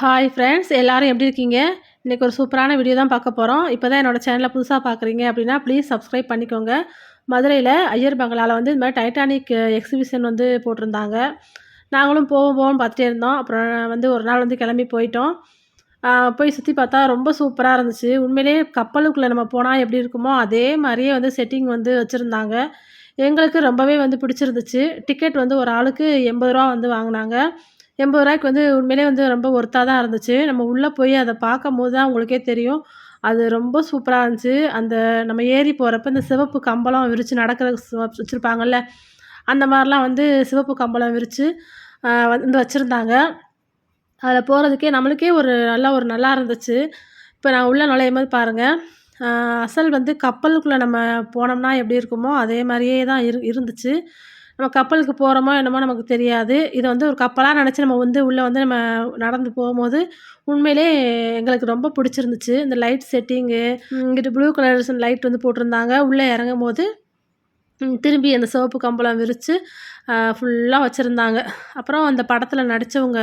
Hi friends எல்லாரும் எப்படி இருக்கீங்க? இன்றைக்கி ஒரு சூப்பரான வீடியோ தான் பார்க்க போகிறோம் இப்போ தான் என்னோடய சேனலை புதுசாக பார்க்குறீங்க அப்படின்னா ப்ளீஸ் சப்ஸ்கிரைப் பண்ணிக்கோங்க. மதுரையில் ஐயர் பங்களாவில் வந்து இந்த மாதிரி டைட்டானிக் எக்ஸிபிஷன் வந்து போட்டிருந்தாங்க. நாங்களும் போவோம் போவோம்னு பார்த்துட்டே இருந்தோம். அப்புறம் வந்து ஒரு நாள் வந்து கிளம்பி போயிட்டோம். போய் சுற்றி பார்த்தா ரொம்ப சூப்பராக இருந்துச்சு. உண்மையிலேயே கப்பலுக்குள்ளே நம்ம போனால் எப்படி இருக்குமோ அதே மாதிரியே வந்து செட்டிங் வந்து வச்சுருந்தாங்க. எங்களுக்கு ரொம்பவே வந்து பிடிச்சிருந்துச்சு. டிக்கெட் வந்து ஒரு ஆளுக்கு எண்பது ரூபா வந்து வாங்கினாங்க. எண்பது ரூபாய்க்கு வந்து உண்மையிலே வந்து ரொம்ப ஒர்த்தாக தான் இருந்துச்சு. நம்ம உள்ளே போய் அதை பார்க்கும்போது தான் உங்களுக்கே தெரியும். அது ரொம்ப சூப்பராக இருந்துச்சு. அந்த நம்ம ஏறி போகிறப்ப இந்த சிவப்பு கம்பளம் விரித்து நடக்கிற வச்சுருப்பாங்கல்ல அந்த மாதிரிலாம் வந்து சிவப்பு கம்பளம் விரித்து வந்து வச்சுருந்தாங்க. அதில் போகிறதுக்கே நம்மளுக்கே ஒரு நல்ல ஒரு நல்லா இருந்துச்சு. இப்போ நான் உள்ளே நுழையும் போது பாருங்கள் அசல் வந்து கப்பலுக்குள்ளே நம்ம போனோம்னா எப்படி இருக்குமோ அதே மாதிரியே தான் இரு இருந்துச்சு. நம்ம கப்பலுக்கு போகிறோமோ என்னமோ நமக்கு தெரியாது. இதை வந்து ஒரு கப்பலாக நினச்சி நம்ம வந்து உள்ளே வந்து நம்ம நடந்து போகும்போது உண்மையிலே எங்களுக்கு ரொம்ப பிடிச்சிருந்துச்சு. இந்த லைட் செட்டிங்கு இங்கிட்டு ப்ளூ கலர்ஸ் லைட் வந்து போட்டிருந்தாங்க. உள்ளே இறங்கும் போது திரும்பி அந்த சிவப்பு கம்பளம் விரித்து ஃபுல்லாக வச்சுருந்தாங்க. அப்புறம் அந்த படத்தில் நடித்தவங்க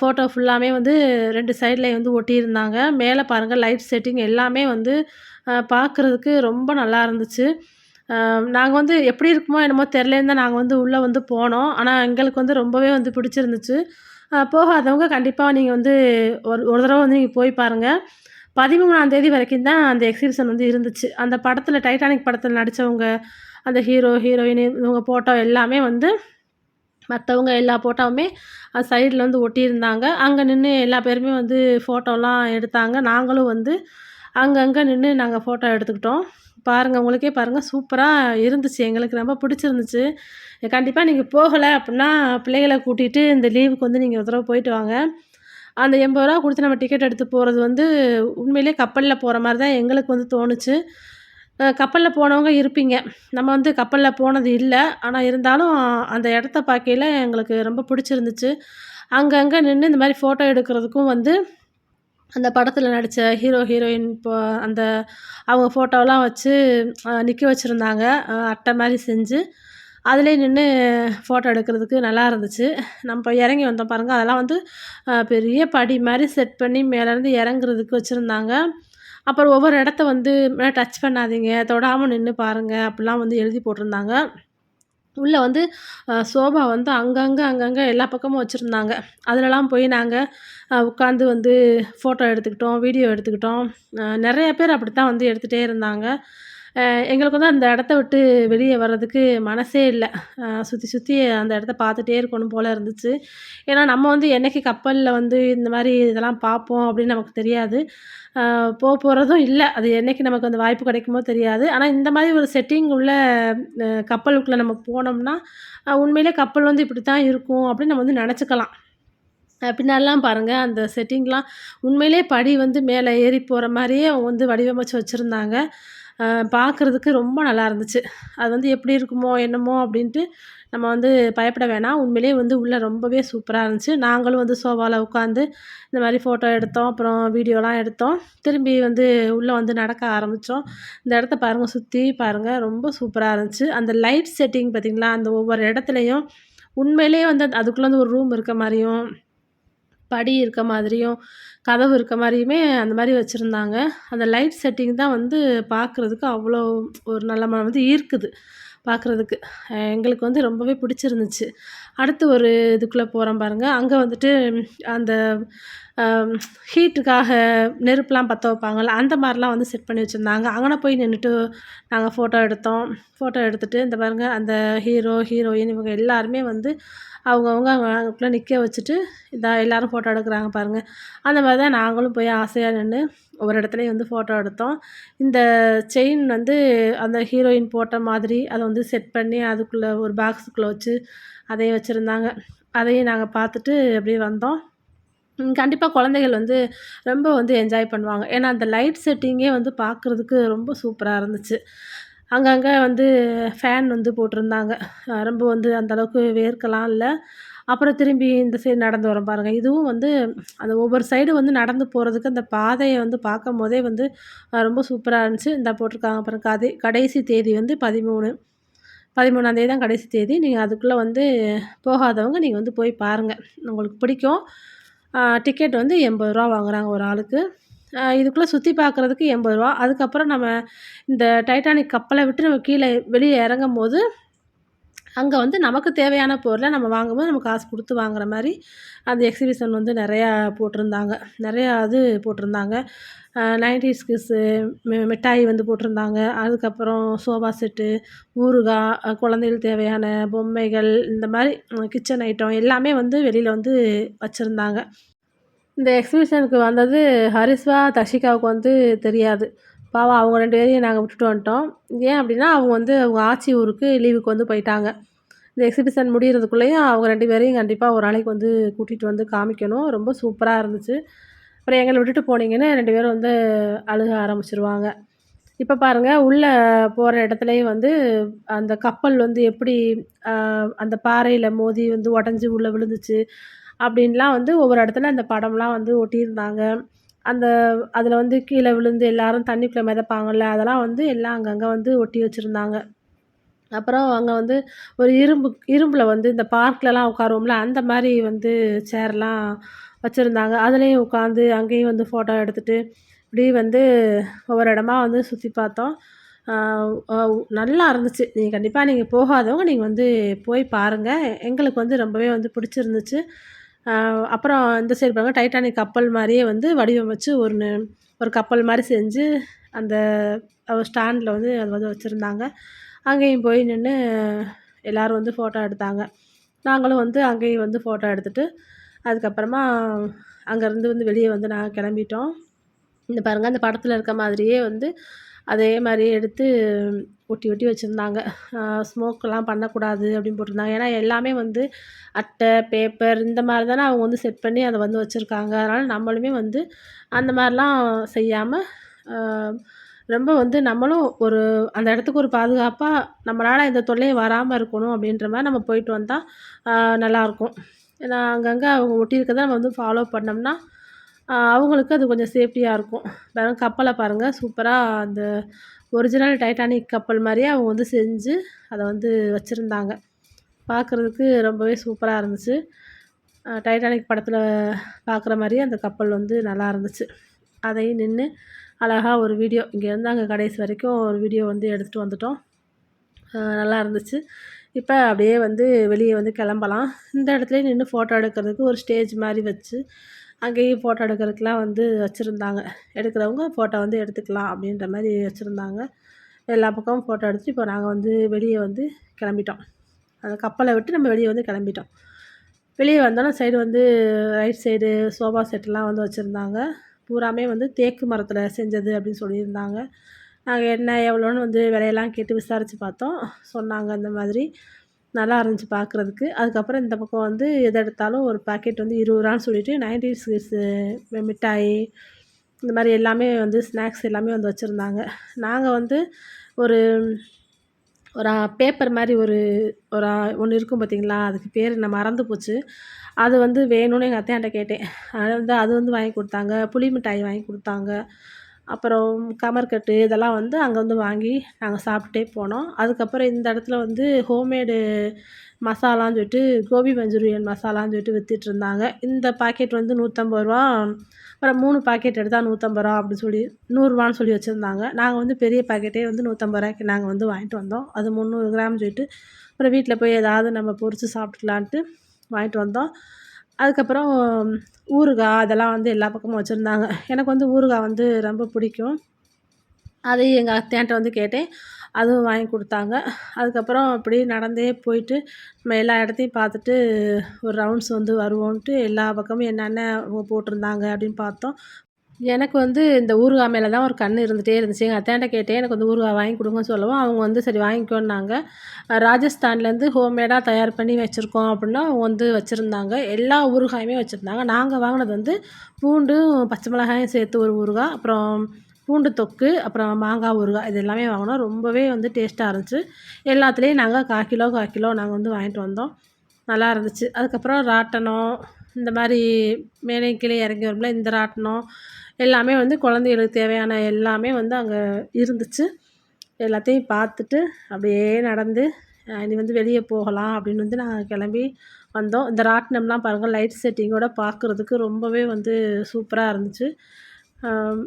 ஃபோட்டோ ஃபுல்லாமே வந்து ரெண்டு சைடில் வந்து ஒட்டியிருந்தாங்க. மேலே பாருங்கள் லைட் செட்டிங் எல்லாமே வந்து பார்க்குறதுக்கு ரொம்ப நல்லா இருந்துச்சு. நாங்கள் வந்து எப்படி இருக்குமோ என்னமோ தெரிலேன்னு தான் நாங்கள் வந்து உள்ளே வந்து போனோம். ஆனால் எங்களுக்கு வந்து ரொம்பவே வந்து பிடிச்சிருந்துச்சு. போகாதவங்க கண்டிப்பாக நீங்கள் வந்து ஒரு ஒரு தடவை வந்து நீங்கள் போய் பாருங்கள் பதிமூணாம் தேதி வரைக்கும் தான் அந்த எக்ஸிபிஷன் வந்து இருந்துச்சு. அந்த படத்தில் டைட்டானிக் படத்தில் நடித்தவங்க அந்த ஹீரோ ஹீரோயின் இவங்க ஃபோட்டோ எல்லாமே வந்து மற்றவங்க எல்லா ஃபோட்டோவுமே சைடில் வந்து ஒட்டியிருந்தாங்க. அங்கே நின்று எல்லா பேருமே வந்து ஃபோட்டோலாம் எடுத்தாங்க. நாங்களும் வந்து அங்கங்கே நின்று நாங்கள் ஃபோட்டோ எடுத்துக்கிட்டோம். பாருங்கள் உங்களுக்கே பாருங்கள் சூப்பராக இருந்துச்சு. எங்களுக்கு ரொம்ப பிடிச்சிருந்துச்சு. கண்டிப்பாக நீங்கள் போகலை அப்படின்னா பிள்ளைகளை கூட்டிகிட்டு இந்த லீவுக்கு வந்து நீங்கள் ஒரு தடவை போயிட்டு வாங்க. அந்த எண்பது ரூபா கொடுத்து நம்ம டிக்கெட் எடுத்து போகிறது வந்து உண்மையிலேயே கப்பலில் போகிற மாதிரி தான் எங்களுக்கு வந்து தோணுச்சு. கப்பலில் போனவங்க இருப்பீங்க. நம்ம வந்து கப்பலில் போனது இல்லை. ஆனால் இருந்தாலும் அந்த இடத்த பார்க்கையில எங்களுக்கு ரொம்ப பிடிச்சிருந்துச்சு. அங்கங்கே நின்று இந்த மாதிரி ஃபோட்டோ எடுக்கிறதுக்கும் வந்து அந்த படத்தில் நடித்த ஹீரோ ஹீரோயின் இப்போ அந்த அவங்க ஃபோட்டோலாம் வச்சு நிற்க வச்சுருந்தாங்க. அட்டை மாதிரி செஞ்சு அதிலே நின்று ஃபோட்டோ எடுக்கிறதுக்கு நல்லா இருந்துச்சு. நம்ம இறங்கி வந்தோம் பாருங்கள் அதெல்லாம் வந்து பெரிய படி மாதிரி செட் பண்ணி மேலேருந்து இறங்குறதுக்கு வச்சுருந்தாங்க. அப்புறம் ஒவ்வொரு இடத்த வந்து டச் பண்ணாதீங்க தொடாமல் நின்று பாருங்கள் அப்படிலாம் வந்து எழுதி போட்டிருந்தாங்க. உள்ளே வந்து சோபா வந்து அங்கங்கே அங்கங்கே எல்லா பக்கமும் வச்சுருந்தாங்க. அதிலலாம் போய் நாங்கள் உட்காந்து வந்து ஃபோட்டோ எடுத்துக்கிட்டோம் வீடியோ எடுத்துக்கிட்டோம். நிறைய பேர் அப்படி தான் வந்து எடுத்துகிட்டே இருந்தாங்க. எங்களுக்கு வந்து அந்த இடத்த விட்டு வெளியே வர்றதுக்கு மனசே இல்லை. சுற்றி சுற்றி அந்த இடத்த பார்த்துட்டே இருக்கணும் போல் இருந்துச்சு. ஏன்னா நம்ம வந்து என்னைக்கு கப்பலில் வந்து இந்த மாதிரி இதெல்லாம் பார்ப்போம் அப்படின்னு நமக்கு தெரியாது. போக போகிறதும் இல்லை. அது என்னைக்கு நமக்கு அந்த வாய்ப்பு கிடைக்குமோ தெரியாது. ஆனால் இந்த மாதிரி ஒரு செட்டிங் உள்ள கப்பலுக்குள்ளே நம்ம போனோம்னா உண்மையிலே கப்பல் வந்து இப்படி தான் இருக்கும் அப்படின்னு நம்ம வந்து நினச்சிக்கலாம். பின்னாடிலாம் பாருங்கள் அந்த செட்டிங்லாம் உண்மையிலே படி வந்து மேலே ஏறி போகிற மாதிரியே அவங்க வந்து வடிவமைச்சு வச்சுருந்தாங்க. பார்க்குறதுக்கு ரொம்ப நல்லா இருந்துச்சு. அது வந்து எப்படி இருக்குமோ என்னமோ அப்படின்ட்டு நம்ம வந்து பயப்பட வேணாம். உண்மையிலேயே வந்து உள்ளே ரொம்பவே சூப்பராக இருந்துச்சு. நாங்களும் வந்து சோஃபாவில் உட்காந்து இந்த மாதிரி ஃபோட்டோ எடுத்தோம். அப்புறம் வீடியோலாம் எடுத்தோம். திரும்பி வந்து உள்ளே வந்து நடக்க ஆரம்பித்தோம் இந்த இடத்த பாருங்கள் சுற்றி பாருங்கள் ரொம்ப சூப்பராக இருந்துச்சு. அந்த லைட் செட்டிங் பார்த்திங்களா? அந்த ஒவ்வொரு இடத்துலையும் உண்மையிலேயே வந்து அதுக்குள்ளே வந்து ஒரு ரூம் இருக்க மாதிரியும் படி இருக்க மாதிரியும் கதவு இருக்க மாதிரியுமே அந்த மாதிரி வச்சுருந்தாங்க. அந்த லைட் செட்டிங் தான் வந்து பார்க்குறதுக்கு அவ்வளோ ஒரு நல்ல ம வந்து ஈர்க்குது பார்க்குறதுக்கு எங்களுக்கு வந்து ரொம்பவே பிடிச்சிருந்துச்சு. அடுத்து ஒரு இதுக்குள்ளே போகிறோம் பாருங்கள் அங்கே வந்துட்டு அந்த ஹீட்டுக்காக நெருப்புலாம் பற்ற வைப்பாங்கள்ல அந்த மாதிரிலாம் வந்து செட் பண்ணி வச்சுருந்தாங்க. அங்கே போய் நின்றுட்டு நாங்கள் ஃபோட்டோ எடுத்தோம். ஃபோட்டோ எடுத்துகிட்டு இந்த பாருங்கள் அந்த ஹீரோ ஹீரோயின் இவங்க எல்லாருமே வந்து அவங்கவுங்க அங்கக்குள்ளே நிற்க வச்சுட்டு இதாக எல்லோரும் ஃபோட்டோ எடுக்கிறாங்க பாருங்கள் அந்த மாதிரி தான் நாங்களும் போய் ஆசையாக நின்று ஒவ்வொரு இடத்துலையும் வந்து ஃபோட்டோ எடுத்தோம். இந்த செயின் வந்து அந்த ஹீரோயின் போட்ட மாதிரி அதை வந்து செட் பண்ணி அதுக்குள்ளே ஒரு பாக்ஸுக்குள்ளே வச்சு அதையும் வச்சுருந்தாங்க. அதையும் நாங்கள் பார்த்துட்டு அப்படியே வந்தோம். கண்டிப்பாக குழந்தைகள் வந்து ரொம்ப வந்து என்ஜாய் பண்ணுவாங்க. ஏன்னா அந்த லைட் செட்டிங்கே வந்து பார்க்குறதுக்கு ரொம்ப சூப்பராக இருந்துச்சு. அங்கங்கே வந்து ஃபேன் வந்து போட்டிருந்தாங்க. ரொம்ப வந்து அந்த அளவுக்கு வேர்க்கலாம் இல்லை. அப்புறம் திரும்பி இந்த சைடு நடந்து வரோம் பாருங்கள் இதுவும் வந்து அந்த ஒவ்வொரு சைடு வந்து நடந்து போகிறதுக்கு அந்த பாதையை வந்து பார்க்கும் போதே வந்து ரொம்ப சூப்பராக இருந்துச்சு. இந்த போட்டிருக்காங்க அப்புறம் கதை கடைசி தேதி வந்து பதிமூணு பதிமூணாந்தேதி தான் கடைசி தேதி. நீங்கள் அதுக்குள்ளே வந்து போகாதவங்க நீங்கள் வந்து போய் பாருங்கள் உங்களுக்கு பிடிக்கும். டிக்கெட் வந்து எண்பது ரூபா வாங்குகிறாங்க ஒரு ஆளுக்கு. இதுக்குள்ளே சுற்றி பார்க்குறதுக்கு எண்பது ரூபா. அதுக்கப்புறம் நம்ம இந்த டைட்டானிக் கப்பலை விட்டு நம்ம கீழே வெளியே இறங்கும்போது அங்கே வந்து நமக்கு தேவையான பொருளை நம்ம வாங்கும்போது நம்ம காசு கொடுத்து வாங்குற மாதிரி அந்த எக்ஸிபிஷன் வந்து நிறையா போட்டிருந்தாங்க. நிறையா இது போட்டிருந்தாங்க. நைன்டிஸ் கிஸ்ஸு மி மிட்டாய் வந்து போட்டிருந்தாங்க. அதுக்கப்புறம் சோஃபா செட்டு ஊறுகாய் குழந்தைகள் தேவையான பொம்மைகள் இந்த மாதிரி கிச்சன் ஐட்டம் எல்லாமே வந்து வெளியில் வந்து வச்சுருந்தாங்க. இந்த எக்ஸிபிஷனுக்கு வந்தது ஹரிஸ்வா தஷிகாவுக்கு வந்து தெரியாது. பாவம் அவங்க ரெண்டு பேரையும் நாங்கள் விட்டுட்டு வந்துட்டோம். ஏன் அப்படின்னா அவங்க வந்து அவங்க ஆச்சி ஊருக்கு லீவுக்கு வந்து போயிட்டாங்க. இந்த எக்ஸிபிஷன் முடிகிறதுக்குள்ளேயும் அவங்க ரெண்டு பேரையும் கண்டிப்பாக ஒரு நாளைக்கு வந்து கூட்டிகிட்டு வந்து காமிக்கணும். ரொம்ப சூப்பராக இருந்துச்சு. அப்புறம் எங்களை விட்டுட்டு போனீங்கன்னு ரெண்டு பேரும் வந்து அழுக ஆரம்பிச்சிருவாங்க. இப்போ பாருங்கள் உள்ளே போகிற இடத்துலையும் வந்து அந்த கப்பல் வந்து எப்படி அந்த பாறையில் மோதி வந்து உடஞ்சி உள்ளே விழுந்துச்சு. அப்படின்லாம் வந்து ஒவ்வொரு இடத்துல அந்த படம்லாம் வந்து ஒட்டியிருந்தாங்க. அந்த அதில் வந்து கீழே விழுந்து எல்லாரும் தண்ணிக்குள்ளே மிதப்பாங்கல்ல அதெல்லாம் வந்து எல்லாம் அங்கங்கே வந்து ஒட்டி வச்சுருந்தாங்க. அப்புறம் அங்கே வந்து ஒரு இரும்பு இரும்பில் வந்து இந்த பார்க்லலாம் உட்காருவோம்ல அந்த மாதிரி வந்து சேர்லாம் வச்சுருந்தாங்க. அதுலேயும் உட்காந்து அங்கேயும் வந்து ஃபோட்டோ எடுத்துகிட்டு இப்படி வந்து ஒவ்வொரு இடமா வந்து சுற்றி பார்த்தோம். நல்லா இருந்துச்சு. நீங்கள் கண்டிப்பாக நீங்கள் போகாதவங்க நீங்கள் வந்து போய் பாருங்கள் எங்களுக்கு வந்து ரொம்பவே வந்து பிடிச்சிருந்துச்சு. அப்புறம் இந்த சைடு பாருங்க டைட்டானிக் கப்பல் மாதிரியே வந்து வடிவமைச்சு ஒரு ஒரு கப்பல் மாதிரி செஞ்சு அந்த ஸ்டாண்டில் வந்து அது வந்து வச்சுருந்தாங்க. அங்கேயும் போய் நின்று எல்லோரும் வந்து ஃபோட்டோ எடுத்தாங்க. நாங்களும் வந்து அங்கேயும் வந்து ஃபோட்டோ எடுத்துகிட்டு அதுக்கப்புறமா அங்கேருந்து வந்து வெளியே வந்து நாங்கள் கிளம்பிட்டோம். இந்த பாருங்கள் அந்த படத்தில் இருக்க மாதிரியே வந்து அதே மாதிரி எடுத்து ஒட்டி ஒட்டி வச்சுருந்தாங்க. ஸ்மோக்கெலாம் பண்ணக்கூடாது அப்படின்னு போட்டிருந்தாங்க. ஏன்னா எல்லாமே வந்து அட்டை பேப்பர் இந்த மாதிரி தானே அவங்க வந்து செட் பண்ணி அதை வந்து வச்சுருக்காங்க. அதனால் நம்மளுமே வந்து அந்த மாதிரிலாம் செய்யாமல் ரொம்ப வந்து நம்மளும் ஒரு அந்த இடத்துக்கு ஒரு பாதுகாப்பாக நம்மளால் இந்த தொல்லையும் வராமல் இருக்கணும் அப்படின்ற மாதிரி நம்ம போயிட்டு வந்தால் நல்லாயிருக்கும் ஏன்னா அங்கங்கே அவங்க ஒட்டியிருக்கதை நம்ம வந்து ஃபாலோ பண்ணோம்னா அவங்களுக்கு அது கொஞ்சம் சேஃப்டியாக இருக்கும். பாருங்கள் கப்பலை பாருங்கள் சூப்பராக அந்த ஒரிஜினல் டைட்டானிக் கப்பல் மாதிரியே அவங்க வந்து செஞ்சு அதை வந்து வச்சுருந்தாங்க. பார்க்குறதுக்கு ரொம்பவே சூப்பராக இருந்துச்சு. டைட்டானிக் படத்தில் பார்க்குற மாதிரியே அந்த கப்பல் வந்து நல்லா இருந்துச்சு. அதையும் நின்று அழகாக ஒரு வீடியோ இங்கேருந்து அங்கே கடைசி வரைக்கும் ஒரு வீடியோ வந்து எடுத்துகிட்டு வந்துட்டோம். நல்லா இருந்துச்சு. இப்போ அப்படியே வந்து வெளியே வந்து கிளம்பலாம். இந்த இடத்துலையே நின்று ஃபோட்டோ எடுக்கிறதுக்கு ஒரு ஸ்டேஜ் மாதிரி வச்சு அங்கேயும் ஃபோட்டோ எடுக்கிறதுக்குலாம் வந்து வச்சுருந்தாங்க. எடுக்கிறவங்க ஃபோட்டோ வந்து எடுத்துக்கலாம் அப்படின்ற மாதிரி வச்சுருந்தாங்க. எல்லா பக்கமும் ஃபோட்டோ எடுத்துட்டு இப்போ நாங்கள் வந்து வெளியே வந்து கிளம்பிட்டோம். அந்த கப்பலை விட்டு நம்ம வெளியே வந்து கிளம்பிட்டோம். வெளியே வந்தாலும் சைடு வந்து ரைட் சைடு சோஃபா செட்டெலாம் வந்து வச்சுருந்தாங்க. பூராமே வந்து தேக்கு மரத்தில் செஞ்சது அப்படின்னு சொல்லியிருந்தாங்க. நாங்கள் என்ன எவ்வளோன்னு வந்து விலையெல்லாம் கேட்டு விசாரித்து பார்த்தோம். சொன்னாங்க அந்த மாதிரி. நல்லா இருந்துச்சு பார்க்குறதுக்கு அதுக்கப்புறம் இந்த பக்கம் வந்து எது எடுத்தாலும் ஒரு பாக்கெட் வந்து இருபது ரூபான்னு சொல்லிட்டு நைன்டி கிட்ஸு மிட்டாய் இந்த மாதிரி எல்லாமே வந்து ஸ்நாக்ஸ் எல்லாமே வந்து வச்சுருந்தாங்க. நாங்கள் வந்து ஒரு ஒரு பேப்பர் மாதிரி ஒரு ஒரு ஒன்று இருக்கும் பார்த்தீங்களா அதுக்கு பேர் நான் மறந்து போச்சு. அது வந்து வேணும்னு எங்கள் அத்தையாண்ட கேட்டேன். அதனால் வந்து அது வந்து வாங்கி கொடுத்தாங்க. புளி மிட்டாய் வாங்கி கொடுத்தாங்க. அப்புறம் கமர்கட்டு இதெல்லாம் வந்து அங்கே வந்து வாங்கி நாங்கள் சாப்பிட்டுட்டே போனோம். அதுக்கப்புறம் இந்த இடத்துல வந்து ஹோம்மேடு மசாலான்னு சொல்லிட்டு கோபி மஞ்சூரியன் மசாலான்னு சொல்லிட்டு விற்றுட்ருந்தாங்க இந்த பாக்கெட் வந்து நூற்றம்பது ரூபா அப்புறம் மூணு பாக்கெட் எடுத்தால் நூற்றம்பது ரூபா அப்படின்னு சொல்லி நூறுரூவான்னு சொல்லி வச்சுருந்தாங்க. நாங்கள் வந்து பெரிய பாக்கெட்டே வந்து நூற்றம்பது ரூபாய்க்கு நாங்கள் வந்து வாங்கிட்டு வந்தோம். அது முந்நூறு கிராம் சொல்லிட்டு அப்புறம் வீட்டில் போய் ஏதாவது நம்ம பொறிச்சு சாப்பிட்டுக்கலான்ட்டு வாங்கிட்டு வந்தோம். அதுக்கப்புறம் ஊறுகாய் அதெல்லாம் வந்து எல்லா பக்கமும் வச்சுருந்தாங்க. எனக்கு வந்து ஊறுகாய் வந்து ரொம்ப பிடிக்கும். அதையும் எங்கள் அத்தையான்ட்ட வந்து கேட்டேன். அதுவும் வாங்கி கொடுத்தாங்க. அதுக்கப்புறம் அப்படியே நடந்தே போயிட்டு நம்ம எல்லா இடத்தையும் பார்த்துட்டு ஒரு ரவுண்ட்ஸ் வந்து வருவோன்ட்டு எல்லா பக்கமும் என்னென்ன அவங்க போட்டிருந்தாங்க அப்படின்னு பார்த்தோம். எனக்கு வந்து இந்த ஊறுகாய் மேலே தான் ஒரு கண் இருந்துகிட்டே இருந்துச்சு. எங்கள் அத்தையாண்ட கேட்டேன் எனக்கு வந்து ஊறுகாய் வாங்கி கொடுங்கன்னு சொல்லவும் அவங்க வந்து சரி வாங்கிக்கோன்னாங்க. ராஜஸ்தான்லேருந்து ஹோம்மேடாக தயார் பண்ணி வச்சுருக்கோம் அப்படின்னா அவங்க வந்து வச்சுருந்தாங்க. எல்லா ஊறுகாயுமே வச்சுருந்தாங்க. நாங்கள் வாங்கினது வந்து பூண்டும் பச்சை மிளகாயும் சேர்த்து ஒரு ஊறுகாய் அப்புறம் பூண்டு தொக்கு அப்புறம் மாங்காய் ஊறுகாய் இது எல்லாமே வாங்கினோம். ரொம்பவே வந்து டேஸ்ட்டாக இருந்துச்சு. எல்லாத்துலேயும் நாங்கள் கால் கிலோ கால் கிலோ நாங்கள் வந்து வாங்கிட்டு வந்தோம். நல்லா இருந்துச்சு. அதுக்கப்புறம் ராட்டனம் இந்த மாதிரி மேலே கீழே இறங்கி வரும்ல இந்த ராட்டினம் எல்லாமே வந்து குழந்தைகளுக்கு தேவையான எல்லாமே வந்து அங்கே இருந்துச்சு. எல்லாத்தையும் பார்த்துட்டு அப்படியே நடந்து இனி வந்து வெளியே போகலாம் அப்படின்னு வந்து நாங்கள் கிளம்பி வந்தோம். இந்த ராட்டினம்லாம் பாருங்கள் லைட் செட்டிங்கோட பார்க்குறதுக்கு ரொம்பவே வந்து சூப்பராக இருந்துச்சு.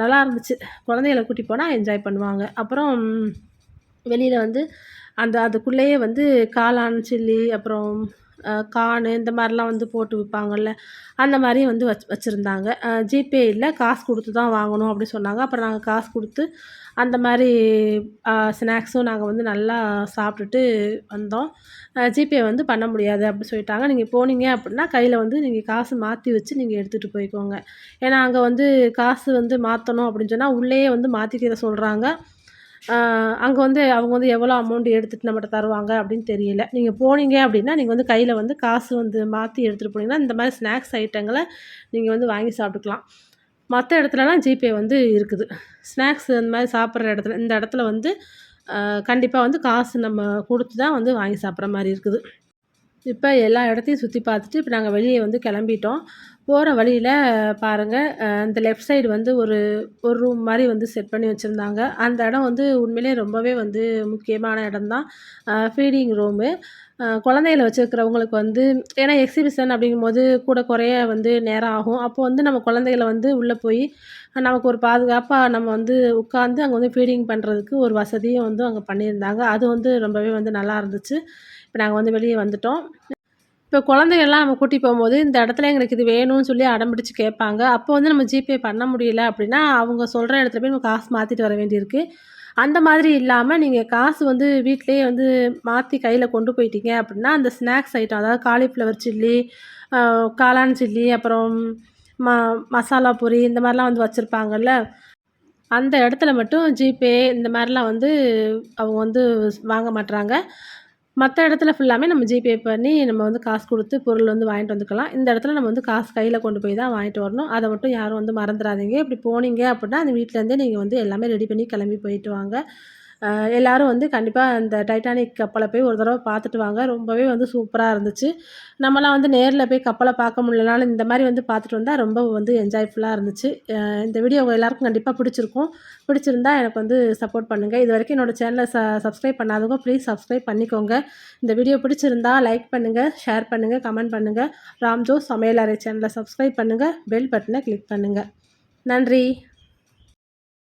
நல்லா இருந்துச்சு. குழந்தைகள கூட்டி போனால் என்ஜாய் பண்ணுவாங்க. அப்புறம் வெளியில் வந்து அந்த அதுக்குள்ளேயே வந்து காளான் சில்லி அப்புறம் கார்னு இந்த மாதிரிலாம் வந்து போட்டு விற்பாங்கள்ல அந்த மாதிரி வந்து வச் வச்சுருந்தாங்க. ஜிபே இல்லை காசு கொடுத்து தான் வாங்கணும் அப்படி சொன்னாங்க. அப்புறம் நாங்கள் காசு கொடுத்து அந்த மாதிரி ஸ்நாக்ஸும் நாங்கள் வந்து நல்லா சாப்பிட்டுட்டு வந்தோம். ஜிபே வந்து பண்ண முடியாது அப்படி சொல்லிட்டாங்க. நீங்கள் போனீங்க அப்படின்னா கையில் வந்து நீங்கள் காசு மாற்றி வச்சு நீங்கள் எடுத்துகிட்டு போய்க்கோங்க. ஏன்னா அங்கே வந்து காசு வந்து மாற்றணும் அப்படின்னு சொன்னால் உள்ளேயே வந்து மாற்றிக்கிற சொல்கிறாங்க அங்கே வந்து அவங்க வந்து எவ்வளோ அமௌண்ட் எடுத்துகிட்டு நம்மகிட்ட தருவாங்க அப்படின்னு தெரியல. நீங்கள் போனீங்க அப்படின்னா நீங்கள் வந்து கையில் வந்து காசு வந்து மாற்றி எடுத்துகிட்டு போனீங்கன்னா இந்த மாதிரி ஸ்நாக்ஸ் ஐட்டங்களை நீங்கள் வந்து வாங்கி சாப்பிட்டுக்கலாம். மற்ற இடத்துலலாம் ஜிபே வந்து இருக்குது. ஸ்நாக்ஸ் அந்த மாதிரி சாப்பிட்ற இடத்துல இந்த இடத்துல வந்து கண்டிப்பாக வந்து காசு நம்ம கொடுத்து தான் வந்து வாங்கி சாப்பிட்ற மாதிரி இருக்குது. இப்போ எல்லா இடத்தையும் சுற்றி பார்த்துட்டு இப்போ நாங்கள் வெளியே வந்து கிளம்பிட்டோம். போகிற வழியில் பாருங்கள் இந்த லெஃப்ட் சைடு வந்து ஒரு ஒரு ரூம் மாதிரி வந்து செட் பண்ணி வச்சுருந்தாங்க. அந்த இடம் வந்து உண்மையிலே ரொம்பவே வந்து முக்கியமான இடம்தான். ஃபீடிங் ரூமு குழந்தைகள வச்சுருக்கிறவங்களுக்கு வந்து ஏன்னா எக்ஸிபிஷன் அப்படிங்கும்போது கூட குறைய வந்து நேரம் ஆகும். அப்போ வந்து நம்ம குழந்தைகளை வந்து உள்ளே போய் நமக்கு ஒரு பாதுகாப்பாக நம்ம வந்து உட்காந்து அங்கே வந்து ஃபீடிங் பண்ணுறதுக்கு ஒரு வசதியும் வந்து அங்கே பண்ணியிருந்தாங்க. அது வந்து ரொம்பவே வந்து நல்லா இருந்துச்சு. இப்போ நாங்கள் வந்து வெளியே வந்துட்டோம். இப்போ குழந்தைகள்லாம் நம்ம கூட்டி போகும்போது இந்த இடத்துல எங்களுக்கு இது வேணும்னு சொல்லி அடம்பிடிச்சு கேட்பாங்க. அப்போ வந்து நம்ம ஜிபே பண்ண முடியல அப்படின்னா அவங்க சொல்கிற இடத்துல போய் நம்ம காசு மாற்றிட்டு வர வேண்டியிருக்கு. அந்த மாதிரி இல்லாமல் நீங்கள் காசு வந்து வீட்டிலேயே வந்து மாற்றி கையில் கொண்டு போயிட்டீங்க அப்படின்னா அந்த ஸ்நாக்ஸ் ஐட்டம் அதாவது காலிஃப்ளவர் சில்லி காளான் சில்லி அப்புறம் ம மசாலா பொரி இந்த மாதிரிலாம் வந்து வச்சுருப்பாங்கல்ல. அந்த இடத்துல மட்டும் ஜிபே இந்த மாதிரிலாம் வந்து அவங்க வந்து வாங்க மாட்றாங்க. மற்ற இடத்துல ஃபுல்லாமே நம்ம ஜிபே பண்ணி நம்ம வந்து காசு கொடுத்து பொருள் வந்து வாங்கிட்டு வந்துக்கலாம். இந்த இடத்துல நம்ம வந்து காசு கையில் கொண்டு போய் தான் வாங்கிட்டு வரணும். அதை மட்டும் யாரும் வந்து மறந்துடாதீங்க இப்படி போனீங்க அப்படின்னா அந்த வீட்டிலேருந்தே நீங்கள் வந்து எல்லாமே ரெடி பண்ணி கிளம்பி போயிட்டு வாங்க. எல்லோரும் வந்து கண்டிப்பாக அந்த டைட்டானிக் கப்பலை போய் ஒரு தடவை பார்த்துட்டு வாங்க. ரொம்பவே வந்து சூப்பராக இருந்துச்சு. நம்மலாம் வந்து நேரில் போய் கப்பலை பார்க்க முடியலனாலும் இந்த மாதிரி வந்து பார்த்துட்டு வந்தால் ரொம்ப வந்து என்ஜாய்ஃபுல்லாக இருந்துச்சு. இந்த வீடியோ எல்லாருக்கும் கண்டிப்பாக பிடிச்சிருக்கும். பிடிச்சிருந்தா எனக்கு வந்து சப்போர்ட் பண்ணுங்கள் இது வரைக்கும் என்னோடய சேனலை ச சப்ஸ்கிரைப் பண்ணாதவங்க ப்ளீஸ் சப்ஸ்கிரைப் பண்ணிக்கோங்க. இந்த வீடியோ பிடிச்சிருந்தா லைக் பண்ணுங்கள் ஷேர் பண்ணுங்கள் கமெண்ட் பண்ணுங்கள் ராம்ஜோ சமையல் அறை சேனலை சப்ஸ்கிரைப் பண்ணுங்கள் பெல் பட்டனை கிளிக் பண்ணுங்கள் நன்றி.